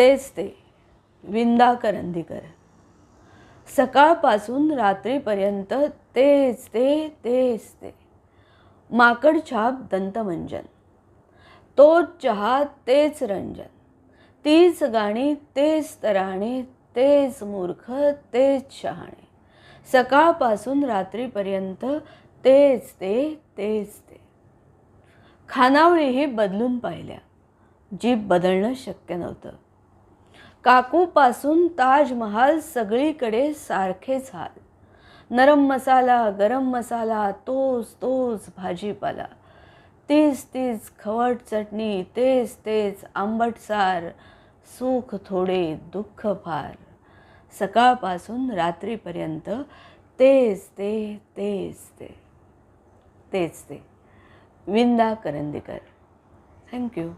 तेच ते. विंदा करंदीकर. सकाळपासून रात्रीपर्यंत तेच ते तेच ते. माकड छाप दंतमंजन. तोच चहा तेच रंजन. तीच गाणी तेच तराणे. तेच मूर्ख तेच शहाणे. सकाळपासून रात्रीपर्यंत तेच ते तेच ते. खानावळीही बदलून पाहिल्या. जीभ बदलणं शक्य नव्हतं. काकूपासून ताजमहाल सगळीकडे सारखेच हाल नरम मसाला गरम मसाला तोच तोच भाजीपाला. तीच तीच खवट चटणी तेच तेच आंबटसार सुख थोडे दुःख फार. सकाळपासून रात्रीपर्यंत तेच ते तेच ते तेच ते. विंदा करंदीकर. थँक्यू